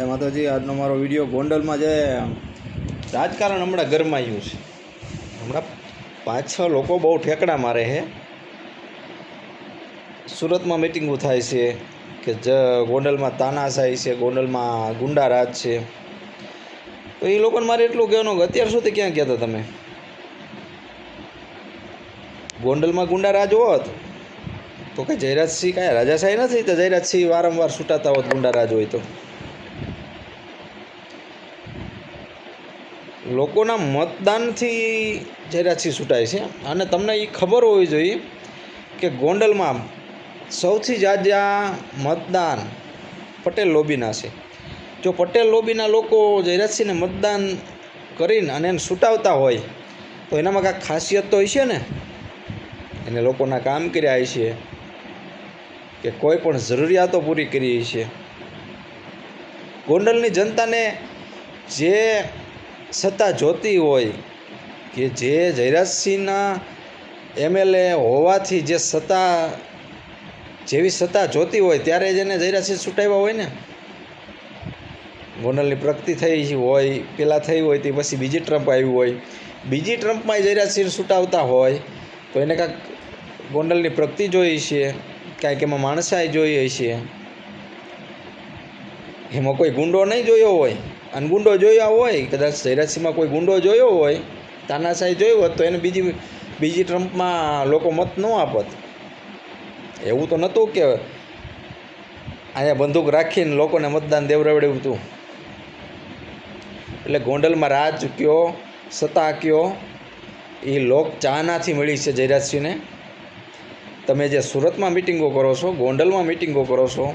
જય માતાજી આજનો મારો વીડિયો ગોંડલમાં જે રાજકારણ હમણાં ગરમાયું છે. હમણાં પાંચ છ લોકો બહુ ઠેકડા મારે છે સુરતમાં મિટિંગો થાય છે કે જ ગોંડલમાં તાનાશાહી છે, ગોંડલમાં ગુંડારાજ છે. તો એ લોકોને મારે એટલું કહેવાનું કે અત્યાર સુધી ક્યાં ગયા હતા તમે? ગોંડલમાં ગુંડારાજ હોત તો કે જયરાજસિંહ કાંઈ રાજાશાહી નથી? તો જયરાજસિંહ વારંવાર છૂટાતા હોત ગુંડારાજ હોય તો. લોકોના મતદાનથી જયરાજસિંહ છૂટાય છે. અને તમને એ ખબર હોવી જોઈએ કે ગોંડલમાં સૌથી જાજા મતદાન પટેલ લોબીના છે. જો પટેલ લોબીના લોકો જયરાજસિંહને મતદાન કરીને અને એને છૂટાવતા હોય, તો એનામાં કાંઈક ખાસિયત તો હશે ને? એને લોકોના કામ કર્યા છે કે કોઈ પણ જરૂરિયાતો પૂરી કરી છે ગોંડલની જનતાને જે સત્તા જોતી હોય કે જે જયરાજસિંહના એમએલએ હોવાથી જે સત્તા, જેવી સત્તા જોતી હોય ત્યારે જ એને જયરાજસિંહ છૂટાવ્યા હોય ને? ગોંડલની પ્રગતિ થઈ હોય પહેલાં થઈ હોય, તે પછી બીજી ટ્રમ્પ આવી હોય. બીજી ટ્રમ્પમાં જયરાજસિંહ છૂટાવતા હોય, તો એને કાંઈક ગોંડલની પ્રગતિ જોઈ છે કાંઈક એમાં માણસાઈ જોઈ હશે. એમાં કોઈ ગુંડો નહીં જોયો હોય. અને ગુંડો જોયા હોય, કદાચ સૈરાસીમાં કોઈ ગુંડો જોયો હોય, તાનાશાહી જોયો હોત તો એને બીજી બીજી ટ્રમ્પમાં લોકો મત ન આપત. એવું તો નહોતું કે અહીંયા બંદૂક રાખીને લોકોને મતદાન દેવડાવડ્યું હતું. એટલે ગોંડલમાં રાજ કયો, સત્તા કયો, એ લોક ચાનાથી મળી છે જયરાજસિંહને. તમે જે સુરતમાં મિટિંગો કરો છો, ગોંડલમાં મિટિંગો કરો છો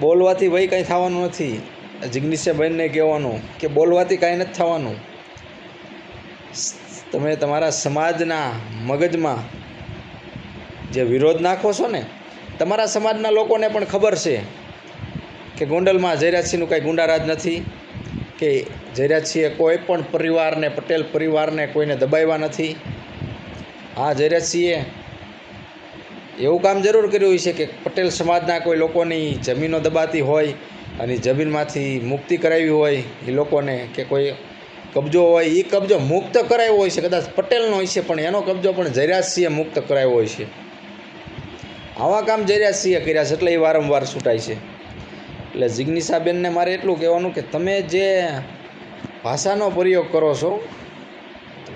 બોલવાથી ભાઈ કાંઈ થવાનું નથી. જિગ્નીશે બહેનને કહેવાનું કે બોલવાથી કાંઈ નથી થવાનું. તમે તમારા સમાજના મગજમાં જે વિરોધ નાખો છો ને, તમારા સમાજના લોકોને પણ ખબર છે કે ગોંડલમાં જયરાજસિંહનું કાંઈ ગુંડારાજ નથી, કે જયરાજસિંહે કોઈ પણ પરિવારને, પટેલ પરિવારને કોઈને દબાવ્યા નથી. હા, જયરાજસિંહે એવું કામ જરૂર કર્યું છે કે પટેલ સમાજના કોઈ લોકોની જમીનો દબાતી હોય અને જમીનમાંથી મુક્તિ કરાવી હોય, એ લોકોને કે કોઈ કબજો હોય એ કબજો મુક્ત કરાવ્યો હોય છે. કદાચ પટેલનો હોય છે, પણ એનો કબજો પણ જયરાજસિંહે મુક્ત કરાવ્યો હોય છે. આવા કામ જયરાજસિંહે કર્યા છે એટલે એ વારંવાર છૂટાય છે. એટલે જિજ્ઞિસાબેનને મારે એટલું કહેવાનું કે તમે જે ભાષાનો પ્રયોગ કરો છો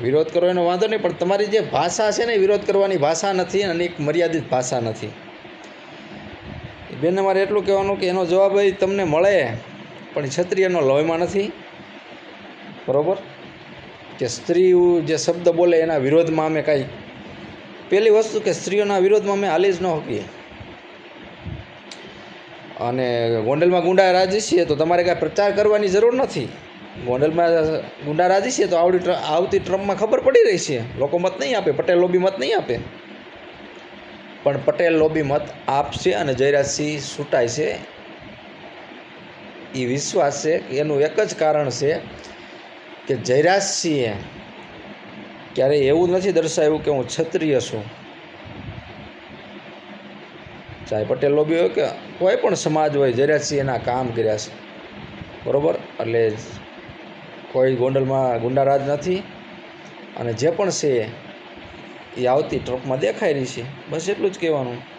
વિરોધ કરો એનો વાંધો નહીં, પણ તમારી જે ભાષા છે ને વિરોધ કરવાની ભાષા નથી અને એક મર્યાદિત ભાષા નથી. બેનને મારે એટલું કહેવાનું કે એનો જવાબ એ તમને મળે, પણ ક્ષત્રિયનો લોહીમાં નથી. બરાબર? કે સ્ત્રી જે શબ્દ બોલે એના વિરોધમાં અમે કાંઈ પહેલી વસ્તુ કે સ્ત્રીઓના વિરોધમાં અમે હાલી જ ન શકીએ અને ગોંડલમાં ગુંડા રાજી છીએ તો તમારે કાંઈ પ્રચાર કરવાની જરૂર નથી. ગોંડલમાં ગુંડા રાજી છે તો આવડી આવતી ટ્રમ્પમાં ખબર પડી રહી છે. લોકો મત નહીં આપે, પટેલ લોબી મત નહીં આપે. પણ પટેલ લોબી મત આપશે અને જયરાજસિંહ છૂટાય છે. એ વિશ્વાસ છે કે એનું એક જ કારણ છે કે જયરાજસિંહે ક્યારેય એવું નથી દર્શાવ્યું કે હું ક્ષત્રિય છું. ચાહે પટેલ લોબી હોય કે કોઈ પણ સમાજ હોય, જયરાજસિંહ એના કામ કર્યા છે. બરાબર? એટલે કોઈ ગોંડલમાં ગુંડારાજ નથી. અને જે પણ છે એ આવતી ટ્રકમાં દેખાઈ રહી છે. બસ એટલું જ કહેવાનું.